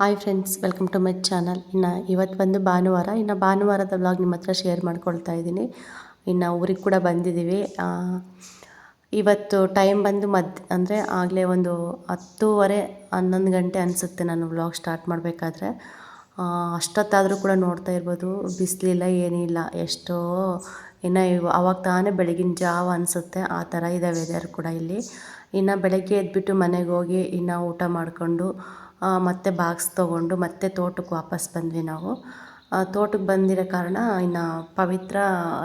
Hi friends welcome to my channel ಇನ್ನು ಇವತ್ತು ಬಂದು ಭಾನುವಾರ. ಇನ್ನು ಭಾನುವಾರದ ವ್ಲಾಗ್ ನಿಮ್ಮ ಹತ್ರ ಶೇರ್ ಮಾಡ್ಕೊಳ್ತಾ ಇದ್ದೀನಿ. ಇನ್ನು ಊರಿಗೆ ಕೂಡ ಬಂದಿದ್ದೀವಿ ಇವತ್ತು ಟೈಮ್ ಬಂದು ಮದ್, ಅಂದರೆ ಆಗಲೇ ಒಂದು ಹತ್ತೂವರೆ, ಹನ್ನೊಂದು ಗಂಟೆ ಅನಿಸುತ್ತೆ ನಾನು ವ್ಲಾಗ್ ಸ್ಟಾರ್ಟ್ ಮಾಡಬೇಕಾದ್ರೆ. ಅಷ್ಟೊತ್ತಾದರೂ ಕೂಡ ನೋಡ್ತಾ ಇರ್ಬೋದು. ಬಿಸಿಲಿಲ್ಲ ಏನಿಲ್ಲ ಎಷ್ಟೋ, ಇನ್ನು ಇವ, ಅವಾಗ ತಾನೇ ಬೆಳಗಿನ ಜಾವ ಅನಿಸುತ್ತೆ. ಆ ಥರ ಇದೆ ವೆದರ್ ಕೂಡ ಇಲ್ಲಿ. ಇನ್ನು ಬೆಳಗ್ಗೆ ಎದ್ಬಿಟ್ಟು ಮನೆಗೆ ಹೋಗಿ ಇನ್ನು ಊಟ ಮಾಡಿಕೊಂಡು ಮತ್ತೆ ಬಾಕ್ಸ್ ತೊಗೊಂಡು ಮತ್ತೆ ತೋಟಕ್ಕೆ ವಾಪಸ್ ಬಂದ್ವಿ ನಾವು. ತೋಟಕ್ಕೆ ಬಂದಿರೋ ಕಾರಣ ಇನ್ನು ಪವಿತ್ರ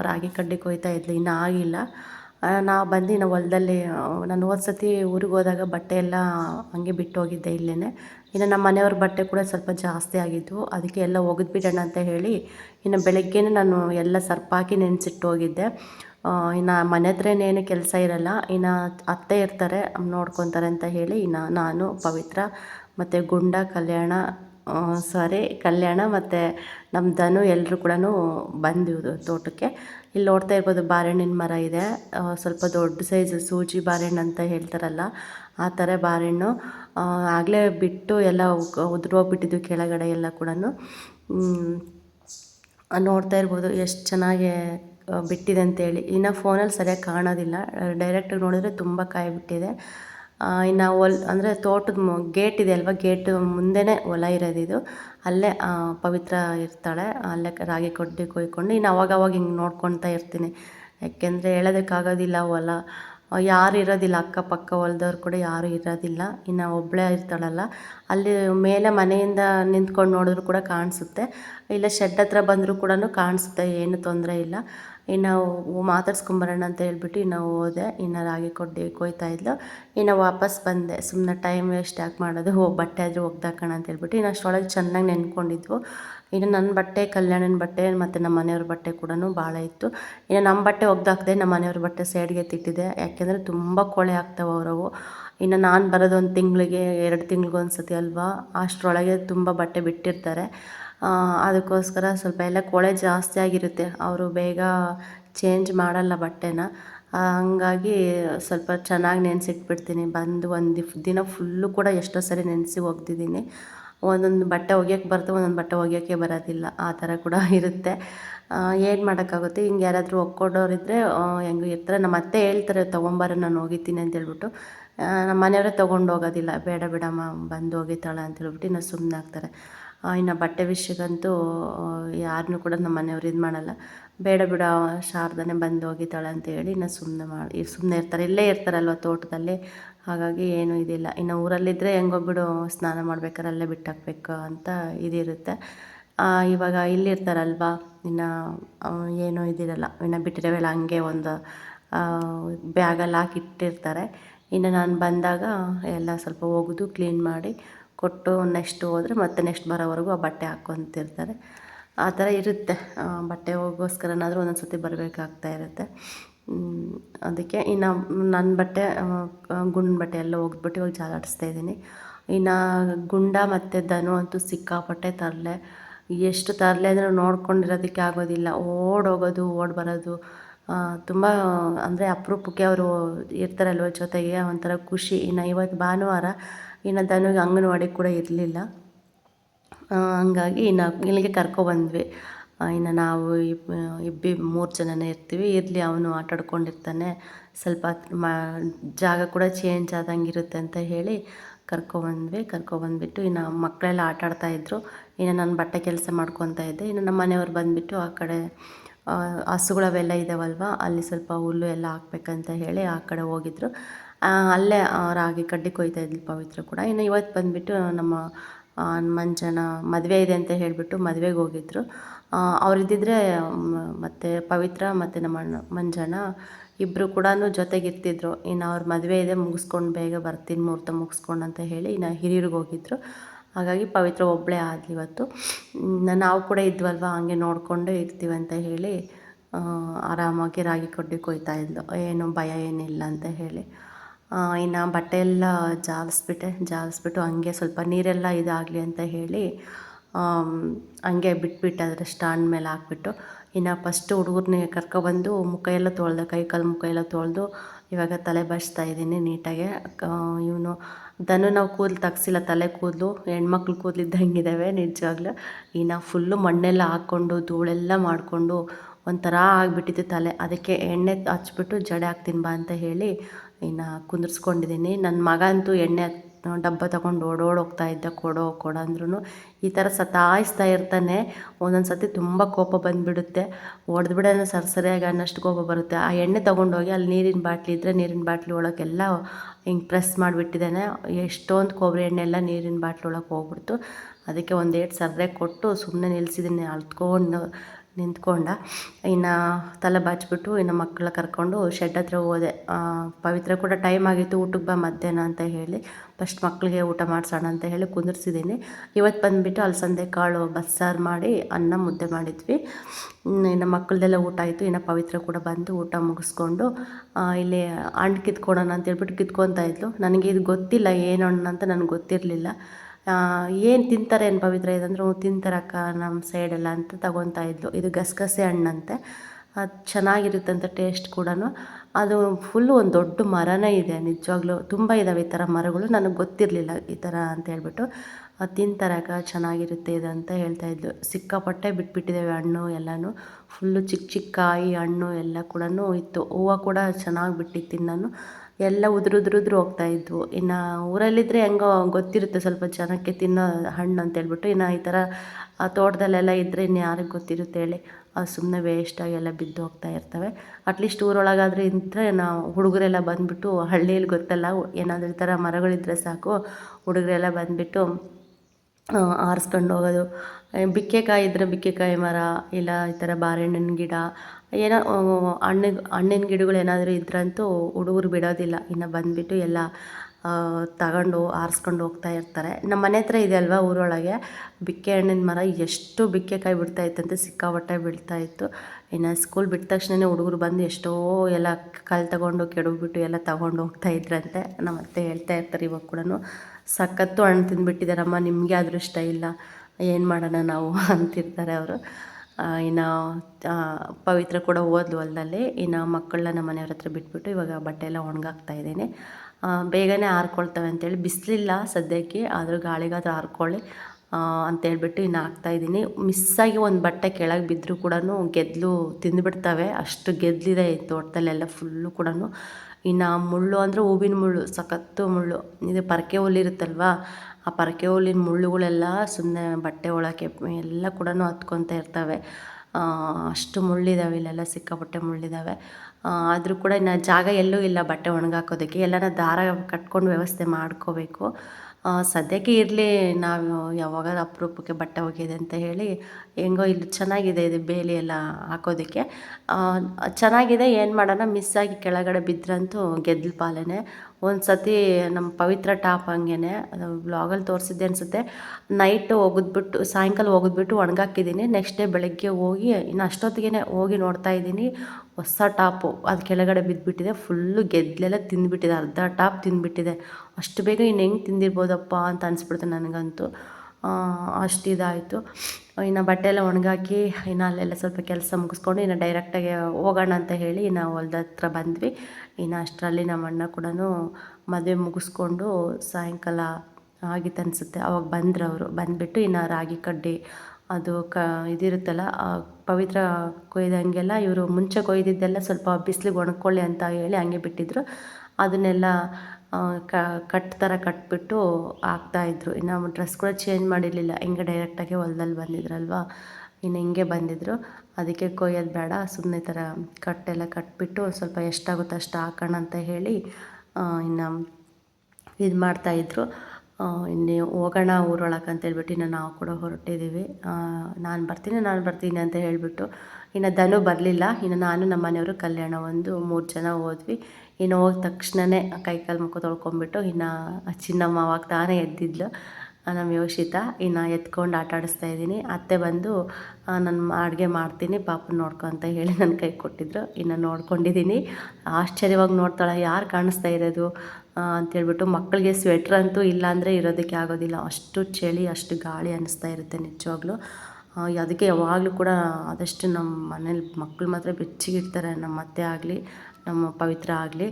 ರಾಗಿ ಕಡ್ಡಿ ಕೊಯ್ತಾ ಇದ್ಲು, ಇನ್ನು ಆಗಿಲ್ಲ. ನಾವು ಬಂದು ಇನ್ನು ಹೊಲದಲ್ಲಿ ನಾನು ಹೋದ ಸತಿ ಊರಿಗೆ ಹೋದಾಗ ಬಟ್ಟೆ ಎಲ್ಲ ಹಂಗೆ ಬಿಟ್ಟು ಹೋಗಿದ್ದೆ ಇಲ್ಲೇ ಇನ್ನು ನಮ್ಮ ಮನೆಯವ್ರ ಬಟ್ಟೆ ಕೂಡ ಸ್ವಲ್ಪ ಜಾಸ್ತಿ ಆಗಿದ್ವು, ಅದಕ್ಕೆ ಎಲ್ಲ ಒಗೆದ್ಬಿಡೋಣ ಅಂತ ಹೇಳಿ ಇನ್ನು ಬೆಳಗ್ಗೆ ನಾನು ಎಲ್ಲ ಸರ್ಪಾಕಿ ನೆನೆಸಿಟ್ಟು ಹೋಗಿದ್ದೆ. ಇನ್ನು ಮನೆ ಹತ್ರನೇನು ಕೆಲಸ ಇರಲ್ಲ, ಇನ್ನು ಅತ್ತೆ ಇರ್ತಾರೆ ನೋಡ್ಕೊತಾರೆ ಅಂತ ಹೇಳಿ ಇನ್ನು ನಾನು, ಪವಿತ್ರ ಮತ್ತು ಗುಂಡ, ಕಲ್ಯಾಣ ಸಾರಿ, ಕಲ್ಯಾಣ ಮತ್ತು ನಮ್ಮ ಧನು ಎಲ್ಲರೂ ಕೂಡ ಬಂದಿದ್ದು ತೋಟಕ್ಕೆ. ಇಲ್ಲಿ ನೋಡ್ತಾ ಇರ್ಬೋದು ಬಾಳೆಹಣ್ಣಿನ ಮರ ಇದೆ. ಸ್ವಲ್ಪ ದೊಡ್ಡ ಸೈಜ್ ಸೂಜಿ ಬಾಳೆಹಣ್ಣು ಅಂತ ಹೇಳ್ತಾರಲ್ಲ, ಆ ಥರ ಬಾಳೆಹಣ್ಣು ಆಗಲೇ ಬಿಟ್ಟು ಎಲ್ಲ ಉದುರೋಗ್ಬಿಟ್ಟಿದ್ವು ಕೆಳಗಡೆ ಎಲ್ಲ ಕೂಡ ನೋಡ್ತಾ ಇರ್ಬೋದು ಎಷ್ಟು ಚೆನ್ನಾಗಿ ಬಿಟ್ಟಿದೆ ಅಂತೇಳಿ. ಇನ್ನು ಫೋನಲ್ಲಿ ಸರಿಯಾಗಿ ಕಾಣೋದಿಲ್ಲ. ಡೈರೆಕ್ಟಾಗಿ ನೋಡಿದ್ರೆ ತುಂಬ ಕಾಯಿ ಬಿಟ್ಟಿದೆ. ಇನ್ನು ಹೊಲ್ ಅಂದರೆ ತೋಟದ ಗೇಟ್ ಇದೆ ಅಲ್ವಾ? ಗೇಟ್ ಮುಂದೆನೇ ಹೊಲ ಇರೋದು ಇದು ಅಲ್ಲೇ ಪವಿತ್ರ ಇರ್ತಾಳೆ. ಅಲ್ಲೇ ರಾಗಿ ಕೊಡ್ಡಿ ಕೊಯ್ಕೊಂಡು ಇನ್ನು ಅವಾಗ ಅವಾಗ ಹಿಂಗೆ ನೋಡ್ಕೊತಾ ಇರ್ತೀನಿ. ಯಾಕೆಂದರೆ ಹೇಳೋದಕ್ಕಾಗೋದಿಲ್ಲ ಹೊಲ ಯಾರು ಇರೋದಿಲ್ಲ. ಅಕ್ಕಪಕ್ಕ ಹೊಲದವ್ರು ಕೂಡ ಯಾರು ಇರೋದಿಲ್ಲ. ಇನ್ನು ಒಬ್ಬಳೇ ಇರ್ತಾಳಲ್ಲ. ಅಲ್ಲಿ ಮೇಲೆ ಮನೆಯಿಂದ ನಿಂತ್ಕೊಂಡು ನೋಡಿದ್ರು ಕೂಡ ಕಾಣಿಸುತ್ತೆ. ಇಲ್ಲ ಶೆಡ್ ಹತ್ರ ಬಂದರೂ ಕೂಡ ಕಾಣಿಸುತ್ತೆ. ಏನು ತೊಂದರೆ ಇಲ್ಲ. ಇನ್ನು ಮಾತಾಡ್ಸ್ಕೊಂಬರೋಣ ಅಂತ ಹೇಳ್ಬಿಟ್ಟು ಇನ್ನು ಹೋದೆ. ಇನ್ನು ರಾಗಿ ಕೊಡ್ಡಿ ಕೊಯ್ತಾ ಇದ್ಲು. ಇನ್ನು ವಾಪಸ್ ಬಂದೆ. ಸುಮ್ಮನೆ ಟೈಮ್ ವೇಸ್ಟ್ ಯಾಕೆ ಮಾಡೋದು? ಹೋ, ಬಟ್ಟೆ ಆದರೂ ಒಗ್ದಾಕೋಣ ಅಂತ ಹೇಳ್ಬಿಟ್ಟು ಇನ್ನು ಅಷ್ಟರೊಳಗೆ ಚೆನ್ನಾಗಿ ನೆನ್ಕೊಂಡಿದ್ವು. ಇನ್ನು ನನ್ನ ಬಟ್ಟೆ, ಕಲ್ಯಾಣನ ಬಟ್ಟೆ ಮತ್ತು ನಮ್ಮ ಮನೆಯವ್ರ ಬಟ್ಟೆ ಕೂಡ ಭಾಳ ಇತ್ತು. ಇನ್ನು ನಮ್ಮ ಬಟ್ಟೆ ಒಗ್ದಾಕದೆ ನಮ್ಮ ಮನೆಯವ್ರ ಬಟ್ಟೆ ಸೈಡ್ಗೆ ತಿಟ್ಟಿದೆ. ಯಾಕೆಂದರೆ ತುಂಬ ಕೊಳೆ ಆಗ್ತಾವೆ ಅವರವು. ಇನ್ನು ನಾನು ಬರೋದು ಒಂದು ತಿಂಗಳಿಗೆ, ಎರಡು ತಿಂಗ್ಳಿಗೆ ಒಂದು ಸತಿ ಅಲ್ವಾ? ಅಷ್ಟರೊಳಗೆ ತುಂಬ ಬಟ್ಟೆ ಬಿಟ್ಟಿರ್ತಾರೆ. ಅದಕ್ಕೋಸ್ಕರ ಸ್ವಲ್ಪ ಎಲ್ಲ ಕೊಳೆ ಜಾಸ್ತಿ ಆಗಿರುತ್ತೆ. ಅವರು ಬೇಗ ಚೇಂಜ್ ಮಾಡಲ್ಲ ಬಟ್ಟೆನ. ಹಂಗಾಗಿ ಸ್ವಲ್ಪ ಚೆನ್ನಾಗಿ ನೆನೆಸಿಟ್ಬಿಡ್ತೀನಿ. ಬಂದು ಒಂದು ದಿನ ಫುಲ್ಲು ಕೂಡ ಎಷ್ಟೋ ಸರಿ ನೆನೆಸಿ ಒಗ್ದಿದ್ದೀನಿ ಒಂದೊಂದು ಬಟ್ಟೆ ಒಗ್ಯೋಕ್ಕೆ ಬರುತ್ತೆ, ಒಂದೊಂದು ಬಟ್ಟೆ ಒಗ್ಯೋಕ್ಕೆ ಬರೋದಿಲ್ಲ. ಆ ಥರ ಕೂಡ ಇರುತ್ತೆ. ಏನು ಮಾಡೋಕ್ಕಾಗುತ್ತೆ? ಹಿಂಗೆ ಯಾರಾದರೂ ಒಕ್ಕೊಡೋರಿದ್ದರೆ ಹೆಂಗೆ ಇರ್ತಾರೆ ನಮ್ಮ ಅತ್ತೆ ಹೇಳ್ತಾರೆ, ತೊಗೊಂಬಾರ, ನಾನು ಹೋಗಿತ್ತೀನಿ ಅಂತ ಹೇಳ್ಬಿಟ್ಟು. ನಮ್ಮ ಮನೆಯವರೇ ತೊಗೊಂಡು ಹೋಗೋದಿಲ್ಲ. ಬೇಡ, ಬೇಡಮ್ಮ, ಬಂದು ಹೋಗಿತ್ತಾಳೆ ಅಂತ ಹೇಳ್ಬಿಟ್ಟು ಇನ್ನು ಸುಮ್ಮನೆ ಆಗ್ತಾರೆ. ಇನ್ನು ಬಟ್ಟೆ ವಿಷಯಕ್ಕಂತೂ ಯಾರನ್ನೂ ಕೂಡ ನಮ್ಮ ಮನೆಯವ್ರು ಇದು ಮಾಡಲ್ಲ. ಬೇಡ ಬಿಡ ಶಾರದನೆ ಬಂದು ಹೋಗಿದ್ದಾಳೆ ಅಂತ ಹೇಳಿ ಇನ್ನು ಸುಮ್ಮನೆ ಮಾಡಿ ಸುಮ್ಮನೆ ಇರ್ತಾರೆ, ಇಲ್ಲೇ ಇರ್ತಾರಲ್ವ ತೋಟದಲ್ಲಿ. ಹಾಗಾಗಿ ಏನೂ ಇದಿಲ್ಲ. ಇನ್ನು ಊರಲ್ಲಿದ್ದರೆ ಹೆಂಗೋ ಬಿಡು, ಸ್ನಾನ ಮಾಡ್ಬೇಕಾದ್ರೆ ಅಲ್ಲೇ ಬಿಟ್ಟಾಕ್ಬೇಕು ಅಂತ ಇದಿರುತ್ತೆ. ಇವಾಗ ಇಲ್ಲಿರ್ತಾರಲ್ವ, ಇನ್ನು ಏನೂ ಇದಿರಲ್ಲ. ಇನ್ನು ಬಿಟ್ಟಿರೋವೆಲ್ಲ ಹಂಗೆ ಒಂದು ಬ್ಯಾಗಲ್ಲಿ ಹಾಕಿ ಇಟ್ಟಿರ್ತಾರೆ ಇನ್ನು ನಾನು ಬಂದಾಗ ಎಲ್ಲ ಸ್ವಲ್ಪ ಒಗೆದು ಕ್ಲೀನ್ ಮಾಡಿ ಕೊಟ್ಟು ನೆಕ್ಸ್ಟ್ ಹೋದರೆ ಮತ್ತೆ ನೆಕ್ಸ್ಟ್ ಬರೋವರೆಗೂ ಆ ಬಟ್ಟೆ ಹಾಕ್ಕೊತಿರ್ತಾರೆ. ಆ ಥರ ಇರುತ್ತೆ. ಬಟ್ಟೆ ಹೋಗೋಸ್ಕರನಾದರೂ ಒಂದೊಂದು ಸತಿ ಬರಬೇಕಾಗ್ತಾ ಇರುತ್ತೆ. ಅದಕ್ಕೆ ಇನ್ನು ನನ್ನ ಬಟ್ಟೆ ಗುಂಡ್ ಬಟ್ಟೆ ಎಲ್ಲ ಹೋಗ್ಬಿಟ್ಟು ಇವಾಗ ಜಾಲಾಡಿಸ್ತಾ ಇದ್ದೀನಿ. ಇನ್ನು ಗುಂಡ ಮತ್ತು ದನು ಅಂತೂ ಸಿಕ್ಕಾಪಟ್ಟೆ ತರಲೆ. ಎಷ್ಟು ತರಲೆ ಅಂದರೆ ನೋಡ್ಕೊಂಡಿರೋದಕ್ಕೆ ಆಗೋದಿಲ್ಲ. ಓಡೋಗೋದು, ಓಡಿ ಬರೋದು. ತುಂಬ, ಅಂದರೆ ಅಪರೂಪಕ್ಕೆ ಅವರು ಇರ್ತಾರಲ್ವ ಜೊತೆಗೆ ಒಂಥರ ಖುಷಿ. ಇನ್ನು ಇವತ್ತು ಭಾನುವಾರ ಇನ್ನು ತನಗೆ ಅಂಗನವಾಡಿ ಕೂಡ ಇರಲಿಲ್ಲ. ಹಂಗಾಗಿ ಇನ್ನು ಇಲ್ಲಿಗೆ ಕರ್ಕೊಬಂದ್ವಿ ಇನ್ನು ನಾವು ಇಬ್, ಇಬ್ಬಿ, ಮೂರು ಜನನೇ ಇರ್ತೀವಿ. ಇರಲಿ, ಅವನು ಆಟಾಡ್ಕೊಂಡಿರ್ತಾನೆ ಸ್ವಲ್ಪ ಮಾ, ಜಾಗ ಕೂಡ ಚೇಂಜ್ ಆದಂಗೆ ಇರುತ್ತೆ ಅಂತ ಹೇಳಿ ಕರ್ಕೊಬಂದ್ವಿ ಕರ್ಕೊಬಂದ್ಬಿಟ್ಟು ಇನ್ನು ಮಕ್ಕಳೆಲ್ಲ ಆಟ ಆಡ್ತಾ ಇದ್ರು. ಇನ್ನು ನಾನು ಬಟ್ಟೆ ಕೆಲಸ ಮಾಡ್ಕೊತಾ ಇದ್ದೆ. ಇನ್ನು ನಮ್ಮ ಮನೆಯವ್ರು ಬಂದುಬಿಟ್ಟು ಆ ಕಡೆ ಹಸುಗಳವೆಲ್ಲ ಇದಾವಲ್ವ? ಅಲ್ಲಿ ಸ್ವಲ್ಪ ಹುಲ್ಲು ಎಲ್ಲ ಹಾಕ್ಬೇಕಂತ ಹೇಳಿ ಆ ಕಡೆ ಹೋಗಿದ್ರು. ಅಲ್ಲೇ ರಾಗಿ ಕಡ್ಡಿ ಕೊಯ್ತಾ ಇದ್ಲು ಪವಿತ್ರ ಕೂಡ. ಇನ್ನು ಇವತ್ತು ಬಂದುಬಿಟ್ಟು ನಮ್ಮ ಮಂಜನ ಮದುವೆ ಇದೆ ಅಂತ ಹೇಳಿಬಿಟ್ಟು ಮದುವೆಗೆ ಹೋಗಿದ್ರು. ಅವರಿದ್ದಿದ್ರೆ ಮತ್ತು ಪವಿತ್ರ ಮತ್ತು ನಮ್ಮ ಮಂಜನ ಇಬ್ಬರು ಕೂಡ ಜೊತೆಗಿರ್ತಿದ್ರು ಇನ್ನು ಅವ್ರ ಮದುವೆ ಇದೆ, ಮುಗಿಸ್ಕೊಂಡು ಬೇಗ ಬರ್ತೀನಿ, ಮುಹೂರ್ತ ಮುಗಿಸ್ಕೊಂಡು ಅಂತ ಹೇಳಿ ಇನ್ನು ಹಿರಿಯರಿಗೆ ಹೋಗಿದ್ರು. ಹಾಗಾಗಿ ಪವಿತ್ರ ಒಬ್ಬಳೇ ಆದ್ಲು ಇವತ್ತು. ನಾವು ಕೂಡ ಇದ್ವಲ್ವ? ಹಂಗೆ ನೋಡಿಕೊಂಡು ಇರ್ತೀವಿ ಅಂತ ಹೇಳಿ ಆರಾಮಾಗಿ ರಾಗಿ ಕೊಡ್ಲಿ ಕೊಯ್ತಾ ಇದ್ಲು. ಏನು ಭಯ ಏನಿಲ್ಲ ಅಂತ ಹೇಳಿ. ಇನ್ನು ಬಟ್ಟೆ ಎಲ್ಲ ಜಾಲಿಸ್ಬಿಟ್ಟೆ. ಜಾಲಿಸ್ಬಿಟ್ಟು ಹಂಗೆ ಸ್ವಲ್ಪ ನೀರೆಲ್ಲ ಇದಾಗಲಿ ಅಂತ ಹೇಳಿ ಹಂಗೆ ಬಿಟ್ಬಿಟ್ಟೆ ಅದರ ಸ್ಟ್ಯಾಂಡ್ ಮೇಲೆ ಹಾಕ್ಬಿಟ್ಟು. ಇನ್ನು ಫಸ್ಟು ಹುಡುಗರ್ನ ಕರ್ಕೊಬಂದು ಮುಖ ಎಲ್ಲ ತೊಳೆದೆ, ಕೈ ಕಾಲು ಮುಖ ಎಲ್ಲ ತೊಳೆದು ಇವಾಗ ತಲೆ ಬಸ್ತಾ ಇದ್ದೀನಿ ನೀಟಾಗೆ. ಇವನು ದನು ನಾವು ಕೂದಲು ತಗ್ಸಿಲ್ಲ, ತಲೆ ಕೂದಲು. ಹೆಣ್ಮಕ್ಳು ಕೂದಲು ಇದ್ದಂಗಿದ್ದಾವೆ ನಿಜವಾಗ್ಲೂ. ಇನ್ನು ಫುಲ್ಲು ಮಣ್ಣೆಲ್ಲ ಹಾಕ್ಕೊಂಡು ಧೂಳೆಲ್ಲ ಮಾಡಿಕೊಂಡು ಒಂಥರ ಆಗಿಬಿಟ್ಟಿತ್ತು ತಲೆ. ಅದಕ್ಕೆ ಎಣ್ಣೆ ಹಚ್ಬಿಟ್ಟು ಜಡೆ ಹಾಕ್ತೀನಿ ಬಾ ಅಂತ ಹೇಳಿ ಇನ್ನು ಕುಂದಿರ್ಸ್ಕೊಂಡಿದ್ದೀನಿ. ನನ್ನ ಮಗ ಅಂತೂ ಎಣ್ಣೆ ಡಬ್ಬ ತಗೊಂಡು ಓಡೋಡಿ ಹೋಗ್ತಾ ಇದ್ದ, ಕೊಡೋ, ಕೊಡ ಅಂದ್ರೂ ಈ ಥರ ಸತಾಯಿಸ್ತಾ ಇರ್ತಾನೆ. ಒಂದೊಂದು ಸತಿ ತುಂಬ ಕೋಪ ಬಂದುಬಿಡುತ್ತೆ. ಹೊಡೆದ್ಬಿಡೋಣ ಸರಿ ಸರಿಯಾಗಿ ಅನ್ನಷ್ಟು ಕೋಪ ಬರುತ್ತೆ. ಆ ಎಣ್ಣೆ ತೊಗೊಂಡೋಗಿ ಅಲ್ಲಿ ನೀರಿನ ಬಾಟ್ಲಿ ಇದ್ದರೆ ನೀರಿನ ಬಾಟ್ಲಿ ಒಳಗೆಲ್ಲ ಹಿಂಗೆ ಪ್ರೆಸ್ ಮಾಡಿಬಿಟ್ಟಿದ್ದಾನೆ. ಎಷ್ಟೊಂದು ಕೊಬ್ಬರಿ ಎಣ್ಣೆ ಎಲ್ಲ ನೀರಿನ ಬಾಟ್ಲಿ ಒಳಗೆ ಹೋಗ್ಬಿಡ್ತು. ಅದಕ್ಕೆ ಒಂದು ಸರ್ರೆ ಕೊಟ್ಟು ಸುಮ್ಮನೆ ನಿಲ್ಲಿಸಿದ್ದೀನಿ ಅಳ್ತ್ಕೊಂಡು ನಿಂತ್ಕೊಂಡ. ಇನ್ನು ತಲೆ ಬಾಚಿಬಿಟ್ಟು ಇನ್ನು ಮಕ್ಕಳ ಕರ್ಕೊಂಡು ಶೆಡ್ ಹತ್ರ ಹೋದೆ. ಪವಿತ್ರ ಕೂಡ ಟೈಮ್ ಆಗಿತ್ತು ಊಟಕ್ಕೆ ಬಾ ಮಧ್ಯಾಹ್ನ ಅಂತ ಹೇಳಿ. ಫಸ್ಟ್ ಮಕ್ಕಳಿಗೆ ಊಟ ಮಾಡಿಸೋಣ ಅಂತ ಹೇಳಿ ಕುಂದಿರ್ಸಿದ್ದೀನಿ. ಇವತ್ತು ಬಂದುಬಿಟ್ಟು ಅಲಸಂದೆ ಕಾಳು ಬಸ್ಸಾರು ಮಾಡಿ ಅನ್ನ ಮುದ್ದೆ ಮಾಡಿದ್ವಿ. ಇನ್ನು ಮಕ್ಕಳದೆಲ್ಲ ಊಟ ಆಯಿತು. ಇನ್ನು ಪವಿತ್ರ ಕೂಡ ಬಂದು ಊಟ ಮುಗಿಸ್ಕೊಂಡು ಇಲ್ಲಿ ಅಣ್ಣ ಕಿತ್ಕೊಳೋಣ ಅಂತ ಹೇಳ್ಬಿಟ್ಟು ಕಿತ್ಕೊತಾ ಇದ್ಲು. ನನಗೆ ಇದು ಗೊತ್ತಿಲ್ಲ ಏನು ಹಣ್ಣು ಅಂತ ನನಗೆ ಗೊತ್ತಿರಲಿಲ್ಲ. ಏನು ತಿಂತಾರೆ ಏನು ಪವಿತ್ರ ಇದಂದ್ರೆ ತಿಂತಾರಕ್ಕ ನಮ್ಮ ಸೈಡೆಲ್ಲ ಅಂತ ತಗೊತಾ ಇದ್ಲು. ಇದು ಗಸಗಸೆ ಹಣ್ಣಂತೆ. ಅದು ಅಂತ ಟೇಸ್ಟ್ ಕೂಡ ಅದು ಫುಲ್ಲು ಒಂದು ದೊಡ್ಡ ಮರನೇ ಇದೆ ನಿಜವಾಗ್ಲೂ. ತುಂಬ ಇದ್ದಾವೆ ಈ ಥರ ಮರಗಳು. ನನಗೆ ಗೊತ್ತಿರಲಿಲ್ಲ ಈ ಥರ ಅಂತ ಹೇಳ್ಬಿಟ್ಟು. ತಿಂತಾರಕ್ಕ ಚೆನ್ನಾಗಿರುತ್ತೆ ಇದು ಅಂತ ಹೇಳ್ತಾಯಿದ್ಲು ಸಿಕ್ಕಾಪಟ್ಟೆ ಬಿಟ್ಬಿಟ್ಟಿದ್ದೇವೆ ಹಣ್ಣು ಎಲ್ಲನೂ. ಫುಲ್ಲು ಚಿಕ್ಕ ಚಿಕ್ಕ ಕಾಯಿ ಹಣ್ಣು ಎಲ್ಲ ಕೂಡ ಇತ್ತು. ಹೂವು ಕೂಡ ಚೆನ್ನಾಗಿ ಬಿಟ್ಟಿತ್ತು ನಾನು ಎಲ್ಲ ಉದುರು ಉದುರು ಹೋಗ್ತಾ ಇದ್ವು. ಇನ್ನು ಊರಲ್ಲಿದ್ದರೆ ಹೆಂಗೋ ಗೊತ್ತಿರುತ್ತೆ ಸ್ವಲ್ಪ ಜನಕ್ಕೆ ತಿನ್ನೋ ಹಣ್ಣು ಅಂತೇಳ್ಬಿಟ್ಟು ಇನ್ನು ಈ ಥರ ತೋಟದಲ್ಲೆಲ್ಲ ಇದ್ದರೆ ಇನ್ನು ಯಾರಿಗೆ ಗೊತ್ತಿರುತ್ತೆ ಹೇಳಿ. ಅದು ಸುಮ್ಮನೆ ವೇಸ್ಟಾಗಿ ಎಲ್ಲ ಬಿದ್ದು ಹೋಗ್ತಾ ಇರ್ತವೆ. ಅಟ್ಲೀಸ್ಟ್ ಊರೊಳಗಾದರೆ ಇದ್ದರೆ ನಾವು ಹುಡುಗರೆಲ್ಲ ಬಂದುಬಿಟ್ಟು ಹಳ್ಳಿಯಲ್ಲಿ ಗೊತ್ತಲ್ಲ, ಏನಾದರೂ ಈ ಥರ ಮರಗಳಿದ್ದರೆ ಸಾಕು, ಹುಡುಗರೆಲ್ಲ ಬಂದುಬಿಟ್ಟು ಆರಿಸ್ಕೊಂಡು ಹೋಗೋದು. ಬಿಕ್ಕೆಕಾಯಿ ಇದ್ದರೆ ಬಿಕ್ಕೆಕಾಯಿ ಮರ, ಇಲ್ಲ ಈ ಥರ ಬಾರೆಹಣ್ಣಿನ ಗಿಡ, ಏನೋ ಹಣ್ಣಿನ ಹಣ್ಣಿನ ಗಿಡಗಳು ಏನಾದರೂ ಇದ್ರಂತೂ ಹುಡುಗರು ಬಿಡೋದಿಲ್ಲ. ಇನ್ನು ಬಂದುಬಿಟ್ಟು ಎಲ್ಲ ತಗೊಂಡು ಆರಿಸ್ಕೊಂಡು ಹೋಗ್ತಾ ಇರ್ತಾರೆ. ನಮ್ಮ ಮನೆ ಹತ್ರ ಇದೆ ಅಲ್ವಾ ಊರೊಳಗೆ? ಬಿಕ್ಕೆ ಹಣ್ಣಿನ ಮರ ಎಷ್ಟು ಬಿಕ್ಕೆಕಾಯಿ ಬಿಡ್ತಾ ಇತ್ತಂತೆ ಸಿಕ್ಕಾಪಟ್ಟೆ ಬೀಳ್ತಾ ಇತ್ತು. ಇನ್ನು ಸ್ಕೂಲ್ ಬಿಟ್ಟ ತಕ್ಷಣವೇ ಹುಡುಗರು ಬಂದು ಎಷ್ಟೋ ಎಲ್ಲ ಕಲ್ಲು ತಗೊಂಡು, ಕೆಡವಿಬಿಟ್ಟು ಎಲ್ಲ ತಗೊಂಡು ಹೋಗ್ತಾ ಇದ್ರಂತೆ. ನಮ್ಮ ಅತ್ತೆ ಹೇಳ್ತಾ ಇರ್ತಾರೆ ಇವಾಗ ಕೂಡ. ಸಖತ್ತು ಹಣ್ಣು ತಿಂದುಬಿಟ್ಟಿದ್ದಾರಮ್ಮ ನಿಮಗೆ ಅದೃಷ್ಟ ಇಲ್ಲ. ಏನು ಮಾಡೋಣ ನಾವು ಅಂತಿರ್ತಾರೆ ಅವರು. ಇನ್ನು ಪವಿತ್ರ ಕೂಡ ಓದ್ಲು ಹೊಲ್ದಲ್ಲಿ. ಇನ್ನು ಮಕ್ಕಳನ್ನ ನಮ್ಮ ಮನೆಯವ್ರ ಹತ್ರ ಬಿಟ್ಬಿಟ್ಟು ಇವಾಗ ಬಟ್ಟೆ ಎಲ್ಲ ಒಣಗಾಕ್ತಾ ಇದ್ದೀನಿ. ಬೇಗನೆ ಆರ್ಕೊಳ್ತವೆ ಅಂತೇಳಿ. ಬಿಸಿಲಿಲ್ಲ ಸದ್ಯಕ್ಕೆ, ಆದರೂ ಗಾಳಿಗಾದ್ರೂ ಆರ್ಕೊಳ್ಳಿ ಅಂತೇಳ್ಬಿಟ್ಟು ಇನ್ನು ಹಾಕ್ತಾಯಿದ್ದೀನಿ ಮಿಸ್ಸಾಗಿ ಒಂದು ಬಟ್ಟೆ ಕೆಳಗೆ ಬಿದ್ದರೂ ಕೂಡ ಗೆದ್ಲು ತಿಂದುಬಿಡ್ತವೆ. ಅಷ್ಟು ಗೆದ್ದಲಿದೆ ಈ ತೋಟದಲ್ಲೆಲ್ಲ ಫುಲ್ಲು ಕೂಡ ಇನ್ನು ಮುಳ್ಳು ಅಂದರೆ ಹೂವಿನ ಮುಳ್ಳು, ಸಖತ್ತು ಮುಳ್ಳು. ಇದು ಪರಕೆ ಹುಲ್ಲಿರುತ್ತಲ್ವಾ ಆ ಪರಕೆ ಹುಲ್ಲಿನ ಮುಳ್ಳುಗಳೆಲ್ಲ ಸುಮ್ಮನೆ ಬಟ್ಟೆ ಒಳಕ್ಕೆ ಎಲ್ಲ ಕೂಡ ಹತ್ಕೊತಾ ಇರ್ತವೆ. ಅಷ್ಟು ಮುಳ್ಳಿದ್ದಾವೆ ಇಲ್ಲೆಲ್ಲ ಸಿಕ್ಕಾಪಟ್ಟೆ ಮುಳ್ಳಿದ್ದಾವೆ ಆದರೂ ಕೂಡ ಇನ್ನು ಜಾಗ ಎಲ್ಲೂ ಇಲ್ಲ ಬಟ್ಟೆ ಒಣಗಾಕೋದಕ್ಕೆ. ಎಲ್ಲನ ದಾರ ಕಟ್ಕೊಂಡು ವ್ಯವಸ್ಥೆ ಮಾಡ್ಕೋಬೇಕು. ಸದ್ಯಕ್ಕೆ ಇರಲಿ, ನಾವು ಯಾವಾಗ ಅಪರೂಪಕ್ಕೆ ಬಟ್ಟೆ ಒಗೆಯೋದು ಅಂತ ಹೇಳಿ, ಹೆಂಗೋ ಇಲ್ಲಿ ಚೆನ್ನಾಗಿದೆ ಇದು ಬೇಲಿ ಎಲ್ಲ ಹಾಕೋದಕ್ಕೆ. ಚೆನ್ನಾಗಿದೆ, ಏನು ಮಾಡೋಣ ಮಿಸ್ಸಾಗಿ ಕೆಳಗಡೆ ಬಿದ್ದರಂತೂ ಗೆದ್ದಲು ಪಾಲೇ ಒಂದು ಸತಿ ನಮ್ಮ ಪವಿತ್ರ ಟಾಪ್ ಹಂಗೇನೆ, ಅದು ಬ್ಲಾಗಲ್ಲಿ ತೋರಿಸಿದ್ದೆ ಅನಿಸುತ್ತೆ. ನೈಟ್ ಒಗೆದ್ಬಿಟ್ಟು ಸಾಯಂಕಾಲ ಒಗೆದ್ಬಿಟ್ಟು ಒಣಗಾಕಿದ್ದೀನಿ. ನೆಕ್ಸ್ಟ್ ಡೇ ಬೆಳಗ್ಗೆ ಹೋಗಿ, ಇನ್ನು ಅಷ್ಟೊತ್ತಿಗೆ ಹೋಗಿ ನೋಡ್ತಾ ಇದ್ದೀನಿ. ಹೊಸ ಟಾಪು. ಅದು ಕೆಳಗಡೆ ಬಿದ್ದುಬಿಟ್ಟಿದೆ ಫುಲ್ಲು ಗೆದ್ದಲೆಲ್ಲ ತಿಂದುಬಿಟ್ಟಿದೆ. ಅರ್ಧ ಟಾಪ್ ತಿಂದುಬಿಟ್ಟಿದೆ. ಅಷ್ಟು ಬೇಗ ಇನ್ನು ಹೆಂಗೆ ತಿಂದಿರ್ಬೋದಪ್ಪ ಅಂತ ಅನಿಸ್ಬಿಡ್ತು ನನಗಂತೂ. ಅಷ್ಟು ಇದಾಯಿತು. ಇನ್ನು ಬಟ್ಟೆ ಎಲ್ಲ ಒಣಗಾಕಿ, ಇನ್ನು ಅಲ್ಲೆಲ್ಲ ಸ್ವಲ್ಪ ಕೆಲಸ ಮುಗಿಸ್ಕೊಂಡು ಇನ್ನು ಡೈರೆಕ್ಟಾಗಿ ಹೋಗೋಣ ಅಂತ ಹೇಳಿ ಇನ್ನು ಹೊಲ್ದ ಹತ್ರ ಬಂದ್ವಿ. ಇನ್ನು ಅಷ್ಟರಲ್ಲಿ ನಮ್ಮ ಅಣ್ಣ ಕೂಡ ಮದುವೆ ಮುಗಿಸ್ಕೊಂಡು ಸಾಯಂಕಾಲ ಆಗಿತ್ತು ಅನಿಸುತ್ತೆ. ಅವಾಗ ಬಂದರು ಅವರು ಬಂದುಬಿಟ್ಟು ಇನ್ನು ರಾಗಿ ಕಡ್ಡಿ ಅದು ಕ ಇದಿರುತ್ತಲ್ಲ ಪವಿತ್ರ ಕೊಯ್ದಂಗೆಲ್ಲ ಇವರು ಮುಂಚೆ ಕೊಯ್ದಿದ್ದೆಲ್ಲ ಸ್ವಲ್ಪ ಬಿಸಿಲಿಗೆ ಒಣಕೊಳ್ಳಿ ಅಂತ ಹೇಳಿ ಹಂಗೆ ಬಿಟ್ಟಿದ್ರು. ಅದನ್ನೆಲ್ಲ ಕಟ್ ಥರ ಕಟ್ಬಿಟ್ಟು ಹಾಕ್ತಾಯಿದ್ರು ಇನ್ನು ಡ್ರೆಸ್ ಕೂಡ ಚೇಂಜ್ ಮಾಡಿರಲಿಲ್ಲ. ಹಿಂಗೆ ಡೈರೆಕ್ಟಾಗಿ ಹೊಲ್ದಲ್ಲಿ ಬಂದಿದ್ರಲ್ವ? ಇನ್ನು ಹಿಂಗೆ ಬಂದಿದ್ದರು ಅದಕ್ಕೆ ಕೊಯ್ಯೋದು ಬೇಡ. ಸುಮ್ಮನೆ ಥರ ಕಟ್ಟೆಲ್ಲ ಕಟ್ಬಿಟ್ಟು ಸ್ವಲ್ಪ ಎಷ್ಟಾಗುತ್ತೋ ಅಷ್ಟು ಹಾಕೋಣ ಅಂತ ಹೇಳಿ ಇನ್ನು ಇದು ಮಾಡ್ತಾಯಿದ್ರು ಇನ್ನು ಹೋಗೋಣ ಊರೊಳಗೆ ಅಂತೇಳ್ಬಿಟ್ಟು ಇನ್ನು ನಾವು ಕೂಡ ಹೊರಟಿದ್ದೀವಿ ನಾನು ಬರ್ತೀನಿ ನಾನು ಬರ್ತೀನಿ ಅಂತ ಹೇಳಿಬಿಟ್ಟು. ಇನ್ನು ಧನು ಬರಲಿಲ್ಲ. ಇನ್ನು ನಾನು ನಮ್ಮ ಮನೆಯವರು ಕಲ್ಯಾಣ ಒಂದು ಮೂರು ಜನ ಹೋದ್ವಿ. ಇನ್ನು ಹೋದ ತಕ್ಷಣವೇ ಕೈಕಾಲು ಮುಖ ತೊಳ್ಕೊಂಬಿಟ್ಟು ಇನ್ನು ಚಿನ್ನಮ್ಮ ಅವಾಗ ತಾನೇ ಎದ್ದಿದ್ಲು. ನಮ್ಮ ಯೋಷಿತ ಇನ್ನು ಎತ್ಕೊಂಡು ಆಟ ಆಡಿಸ್ತಾ ಇದ್ದೀನಿ. ಅತ್ತೆ ಬಂದು ನಾನು ಅಡುಗೆ ಮಾಡ್ತೀನಿ ಪಾಪ ನೋಡ್ಕೊ ಅಂತ ಹೇಳಿ ನನ್ನ ಕೈ ಕೊಟ್ಟಿದ್ರು. ಇನ್ನು ನೋಡ್ಕೊಂಡಿದ್ದೀನಿ ಆಶ್ಚರ್ಯವಾಗಿ ನೋಡ್ತಾಳೆ, ಯಾರು ಕಾಣಿಸ್ತಾ ಇರೋದು ಅಂತೇಳ್ಬಿಟ್ಟು ಮಕ್ಕಳಿಗೆ ಸ್ವೆಟ್ರ್ ಅಂತೂ ಇಲ್ಲಾಂದರೆ ಇರೋದಕ್ಕೆ ಆಗೋದಿಲ್ಲ. ಅಷ್ಟು ಚಳಿ, ಅಷ್ಟು ಗಾಳಿ ಅನ್ನಿಸ್ತಾ ಇರುತ್ತೆ ನಿಜವಾಗ್ಲೂ. ಅದಕ್ಕೆ ಯಾವಾಗಲೂ ಕೂಡ ಆದಷ್ಟು ನಮ್ಮ ಮನೇಲಿ ಮಕ್ಕಳು ಮಾತ್ರ ಬೆಚ್ಚಿಗಿಡ್ತಾರೆ ನಮ್ಮ ಅತ್ತೆ ಆಗಲಿ. ನಮ್ಮ ಪವಿತ್ರ ಆಗಲಿ.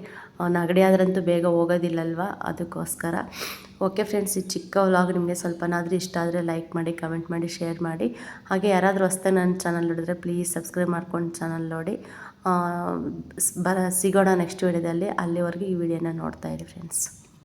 ನೆಗಡಿ ಆದ್ರಂತೂ ಬೇಗ ಹೋಗೋದಿಲ್ಲಲ್ವ? ಅದಕ್ಕೋಸ್ಕರ. ಓಕೆ ಫ್ರೆಂಡ್ಸ್ ಈ ಚಿಕ್ಕ ವ್ಲಾಗ್ ನಿಮಗೆ ಸ್ವಲ್ಪನಾದರೂ ಇಷ್ಟ ಆದರೆ ಲೈಕ್ ಮಾಡಿ ಕಮೆಂಟ್ ಮಾಡಿ ಶೇರ್ ಮಾಡಿ. ಹಾಗೆ ಯಾರಾದರೂ ಹೊಸ್ದಾಗಿ ನನ್ನ ಚಾನಲ್ ನೋಡಿದ್ರೆ ಪ್ಲೀಸ್ ಸಬ್ಸ್ಕ್ರೈಬ್ ಮಾಡ್ಕೊಂಡು ಚಾನಲ್ ನೋಡಿ. ಬರ ಸಿಗೋಣ ನೆಕ್ಸ್ಟ್ ವೀಡಿಯೋದಲ್ಲಿ ಅಲ್ಲಿವರೆಗೆ ಈ ವಿಡಿಯೋನ ನೋಡ್ತಾ ಇರಿ ಫ್ರೆಂಡ್ಸ್